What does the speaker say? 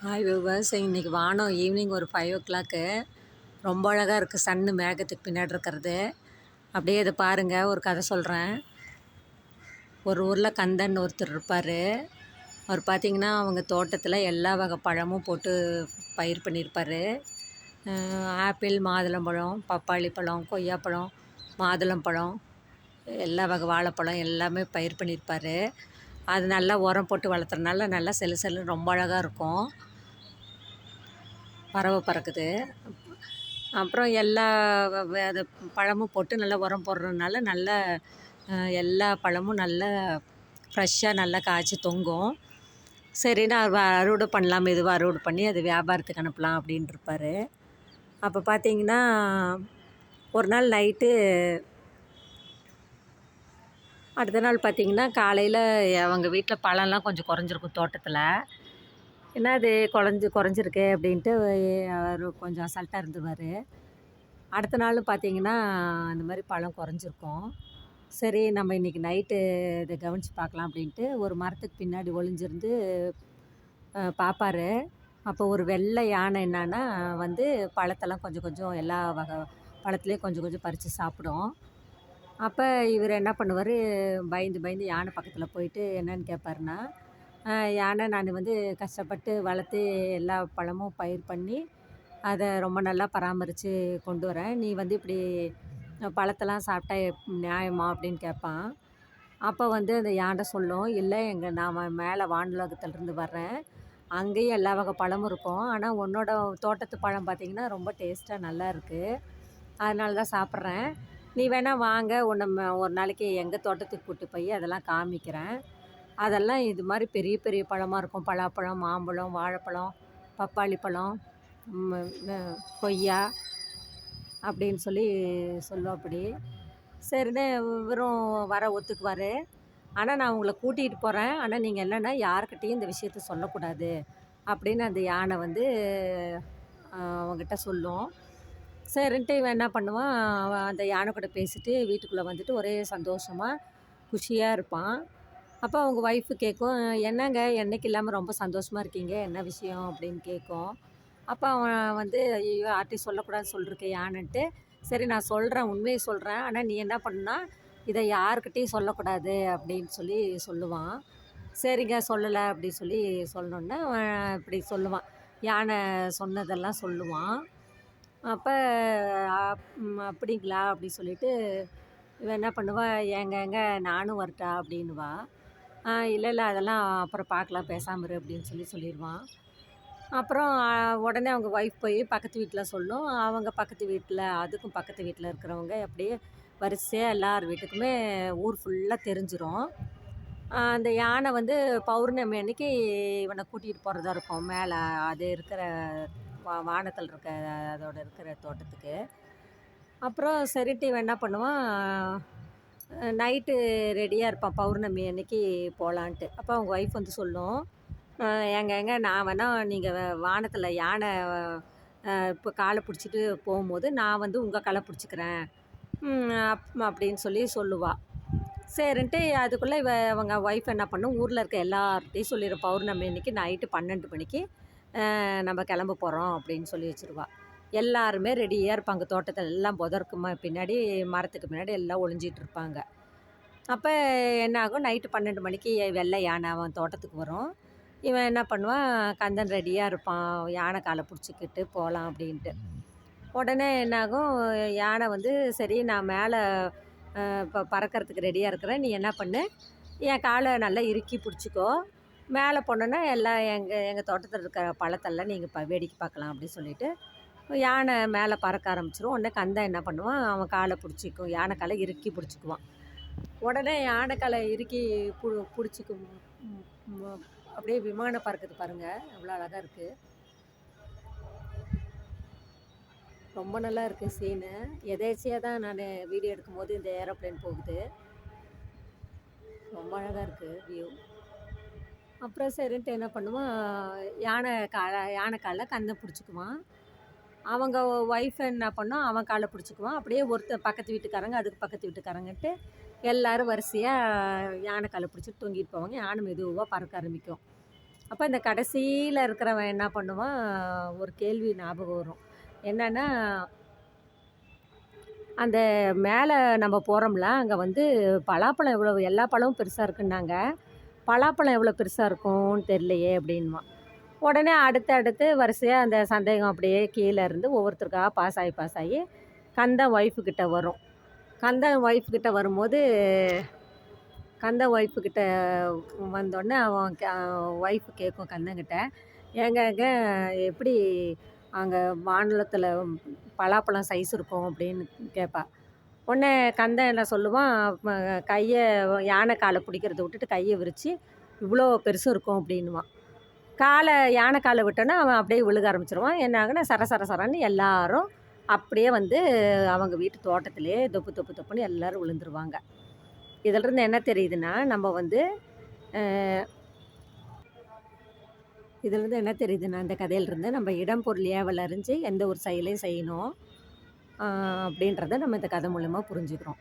Hi viewers இன்றைக்கி வானம் evening ஒரு ஃபைவ் ஓ கிளாக்கு ரொம்ப அழகாக இருக்குது சன்னு மேகத்துக்கு பின்னாடி இருக்கிறது. அப்படியே இதை பாருங்கள் ஒரு கதை சொல்கிறேன் ஒரு ஊரில் கந்தன் ஒருத்தர் இருப்பார். அவர் பார்த்திங்கன்னா அவங்க தோட்டத்தில் எல்லா வகை பழமும் போட்டு பயிர் பண்ணியிருப்பார் ஆப்பிள் மாதுளம்பழம் பப்பாளி பழம் கொய்யாப்பழம் மாதுளம்பழம் எல்லா வகை வாழைப்பழம் எல்லாமே பயிர் பண்ணியிருப்பார் அது நல்லா உரம் போட்டு வளர்த்துறனால நல்லா செல்லு செல்லுன்னு ரொம்ப அழகாக இருக்கும். பறவை பறக்குது. அப்புறம் எல்லா அது பழமும் போட்டு நல்லா உரம் போடுறதுனால நல்ல எல்லா பழமும் நல்லா ஃப்ரெஷ்ஷாக நல்லா காய்ச்சி தொங்கும். சரின்னு அறுவடை பண்ணலாம் மெதுவாக அறுவடை பண்ணி அது வியாபாரத்துக்கு அனுப்பலாம் அப்படின்ட்டு இருப்பார். அப்போ பார்த்தீங்கன்னா ஒரு நாள் நைட்டு அடுத்த நாள் பார்த்தீங்கன்னா காலையில் அவங்க வீட்டில் பழம்லாம் கொஞ்சம் குறைஞ்சிருக்கும் தோட்டத்தில். என்ன அது குறைஞ்சி குறைஞ்சிருக்கு அப்படின்ட்டு அவர் கொஞ்சம் அசால்ட்டாக இருந்துருவார். அடுத்த நாள் பார்த்தீங்கன்னா அந்த மாதிரி பழம் குறைஞ்சிருக்கும். சரி நம்ம இன்றைக்கி நைட்டு இதை கவனித்து பார்க்கலாம் அப்படின்ட்டு ஒரு மரத்துக்கு பின்னாடி ஒளிஞ்சிருந்து பார்ப்பார் பார்ப்பாரு. அப்போ ஒரு வெள்ளை யானை என்னன்னா வந்து பழத்தெல்லாம் கொஞ்சம் கொஞ்சம் எல்லா வகை பழத்துலேயும் கொஞ்சம் கொஞ்சம் பறித்து சாப்பிடும். அப்போ இவர் என்ன பண்ணுவார்? பயந்து பயந்து யானை பக்கத்தில் போயிட்டு என்னன்னு கேட்பாருன்னா யானை நான் வந்து கஷ்டப்பட்டு வளர்த்து எல்லா பழமும் பயிர் பண்ணி அதை ரொம்ப நல்லா பராமரித்து கொண்டு வரேன். நீ வந்து இப்படி பழத்தெல்லாம் சாப்பிட்டா எப்- நியாயமா? அப்படின்னு கேட்பான் அப்போ வந்து அந்த யானை சொல்லும் இல்லை எங்கள் நான் மேலே வானுலகத்துலேருந்து வர்றேன். அங்கேயும் எல்லா வகை பழமும் இருக்கும். ஆனால் உன்னோட தோட்டத்து பழம் பார்த்திங்கன்னா ரொம்ப டேஸ்ட்டாக நல்லா இருக்குது அதனால தான் சாப்பிட்றேன். நீ வேணால் வாங்க. உன்னை ம- ஒரு நாளைக்கு எங்கள் தோட்டத்துக்கு கூட்டு போய் அதெல்லாம் காமிக்கிறேன். அதெல்லாம் இது மாதிரி பெரிய பெரிய பழமாக இருக்கும். பலாப்பழம் மாம்பழம் வாழைப்பழம் பப்பாளி பழம் கொய்யா அப்படின்னு சொல்லி சொல்லுவோம் அப்படி. சரின்னு இவரும் வர ஒத்துக்குவார். ஆனால் நான் உங்களை கூட்டிகிட்டு போகிறேன் ஆனால் நீங்கள் என்னென்னா யாருக்கிட்டேயும் இந்த விஷயத்த சொல்லக்கூடாது அப்படின்னு அந்த யானை வந்து அவங்ககிட்ட சொல்லும். சரின்ட்டு இவன் என்ன பண்ணுவான்? அவன் அந்த யானை கூட பேசிட்டு வீட்டுக்குள்ளே வந்துட்டு ஒரே சந்தோஷமாக குஷியாக இருப்பான். அப்போ அவங்க ஒய்ஃபு கேட்கும் என்னங்க என்னைக்கு இல்லாமல் ரொம்ப சந்தோஷமாக இருக்கீங்க? என்ன விஷயம்? அப்படின்னு கேட்கும் அப்போ அவன் வந்து ஐயோ யார்ட்டையும் சொல்லக்கூடாதுன்னு சொல்லிருக்கேன் யானைன்ட்டு. சரி நான் சொல்கிறேன் உண்மையை சொல்கிறேன் ஆனால் நீ என்ன பண்ணுனா இதை யாருக்கிட்டேயும் சொல்லக்கூடாது. அப்படின்னு சொல்லி சொல்லுவான். சரிங்க சொல்லலை. அப்படின்னு சொல்லி சொன்னோன்னே அவன் இப்படி சொல்லுவான். யானை சொன்னதெல்லாம் சொல்லுவான். அப்போ அப்படிங்களா? அப்படி சொல்லிட்டு இவன் என்ன பண்ணுவா? ஏங்க ஏங்க நானும் வரட்டா? அப்படின்னுவா. இல்லை இல்லை அதெல்லாம் அப்புறம் பார்க்கலாம் பேசாமல் இரு அப்படின்னு சொல்லி சொல்லிடுவான் அப்புறம் உடனே அவங்க ஒய்ஃப் போய் பக்கத்து வீட்டில் சொல்லும். அவங்க பக்கத்து வீட்டில் அதுக்கும் பக்கத்து வீட்டில் இருக்கிறவங்க அப்படியே வரிசையாக எல்லார் வீட்டுக்குமே ஊர் ஃபுல்லாக தெரிஞ்சிரும். அந்த யானை வந்து பௌர்ணமி அன்னைக்கு இவனை கூட்டிகிட்டு போகிறதா இருக்கும். மேலே அது இருக்கிற வா வானத்தில் இருக்க அதோட இருக்கிற தோட்டத்துக்கு. அப்புறம் சரிட்டு இவன் என்ன பண்ணுவான்? நைட்டு ரெடியாக இருப்பான். பௌர்ணமி அன்னைக்கு போகலான்ட்டு அப்போ அவங்க ஒய்ஃப் வந்து சொல்லும் "அஹ், ஏங்க நான் வேணால் நீங்கள் வானத்தில் யானை இப்போ காலை பிடிச்சிட்டு போகும்போது நான் வந்து உங்கள் காலை பிடிச்சிக்கிறேன். அப் அப்படின்னு சொல்லி சொல்லுவாள் சரின்ட்டு அதுக்குள்ளே இவ அவங்க ஒய்ஃப் என்ன பண்ணும்? ஊரில் இருக்க எல்லார்ட்டையும் சொல்லிடுற பௌர்ணமி அன்னைக்கு நைட்டு பன்னெண்டு மணிக்கு நம்ம கிளம்ப போகிறோம் அப்படின்னு சொல்லி வச்சுருவா. எல்லாருமே ரெடியாக இருப்பாங்க. தோட்டத்தில் எல்லாம் புதருக்கு பின்னாடி மரத்துக்கு பின்னாடி எல்லாம் ஒளிஞ்சிட்டு இருப்பாங்க. அப்போ என்ன ஆகும்? நைட்டு பன்னெண்டு மணிக்கு வெள்ளை யானை அவன் தோட்டத்துக்கு வரும். இவன் என்ன பண்ணுவான்? கந்தன் ரெடியாக இருப்பான். யானை காலை பிடிச்சிக்கிட்டு போகலாம் அப்படின்ட்டு. உடனே என்னாகும் யானை வந்து சரி நான் மேலே இப்போ பறக்கிறதுக்கு ரெடியாக இருக்கிறேன். நீ என்ன பண்ணு? என் காலை நல்லா இறுக்கி பிடிச்சிக்கோ. மேலே போனோன்னா எல்லாம் எங்கள் எங்கள் தோட்டத்தில் இருக்கிற பழத்தெல்லாம் நீங்கள் ப வேடிக்கை பார்க்கலாம் அப்படின்னு சொல்லிட்டு யானை மேலே பறக்க ஆரம்பிச்சிரும். உடனே கந்தன் என்ன பண்ணுவான்? அவன் காலை பிடிச்சிக்கும் யானை காலை இறுக்கி பிடிச்சிக்குவான். உடனே யானை காலை இறுக்கி பு பிடிச்சிக்கும் அப்படியே விமானம் பறக்குது பாருங்கள் எவ்வளோ அழகாக இருக்குது ரொம்ப நல்லா இருக்குது சீனு. எதேச்சியாக தான் நான் வீடியோ எடுக்கும்போது இந்த ஏரோப்ளேன் போகுது. ரொம்ப அழகாக இருக்குது வியூ அப்புறம் சரின்ட்டு என்ன பண்ணுவான் யானை காலை யானை காலில் கண்ணை பிடிச்சிக்குவான். அவங்க ஒய்ஃப் என்ன பண்ணோம் அவன் காலை பிடிச்சிக்குவான். அப்படியே ஒருத்தர் பக்கத்து வீட்டுக்காரங்க அதுக்கு பக்கத்து வீட்டுக்காரங்கன்ட்டு எல்லாரும் வரிசையாக யானை காலை பிடிச்சிட்டு தூங்கிட்டு போவாங்க. யானை மெதுவாக பறக்க ஆரம்பிக்கும். அப்போ இந்த கடைசியில் இருக்கிறவன் என்ன பண்ணுவான் ஒரு கேள்வி ஞாபகம் வரும். என்னென்னா அந்த மேலே நம்ம போகிறோம்ல அங்கே வந்து பலாப்பழம் எவ்வளோ எல்லா பழமும் பெருசாக இருக்குன்னாங்க. பலாப்பழம் எவ்வளோ பெருசாக இருக்கும்னு தெரியலையே அப்படின்வான் உடனே அடுத்து அடுத்து வரிசையாக அந்த சந்தேகம் அப்படியே கீழே இருந்து ஒவ்வொருத்தருக்காக பாஸ் ஆகி பாஸ் ஆகி கந்தன் ஒய்ஃபுக்கிட்ட வரும். கந்தன் ஒய்ஃப்கிட்ட வரும்போது கந்தன் ஒய்ஃபுக்கிட்ட வந்தோடனே அவன் ஒய்ஃபு கேட்கும் கந்தங்கிட்ட ஏங்க ஏங்க எப்படி அங்கே வானலத்தில் பலாப்பழம் சைஸ் இருக்கும் அப்படின்னு கேட்பா. உடனே கந்தன் என்ன சொல்லுவான் கையை யானை காலை பிடிக்கிறத விட்டுட்டு கையை விரித்து இவ்வளோ பெருசும் இருக்கும் அப்படின்னுவான். காலை யானை காலை விட்டோன்னா அவன் அப்படியே விழுக ஆரம்பிச்சிருவான். என்ன ஆகுனா சர சர சரன்னு எல்லாரும் அப்படியே வந்து அவங்க வீட்டு தோட்டத்திலே தொப்பு தொப்பு தொப்புன்னு எல்லோரும் விழுந்துருவாங்க. இதிலிருந்து என்ன தெரியுதுன்னா நம்ம வந்து இதிலிருந்து என்ன தெரியுதுன்னா இந்த கதையிலிருந்து நம்ம இடம் பொருள் ஏவல் அறிஞ்சு எந்த ஒரு செயலையும் செய்யணும். அப்படின்றத நம்ம இந்த கதை மூலமாக புரிஞ்சுக்கிறோம்.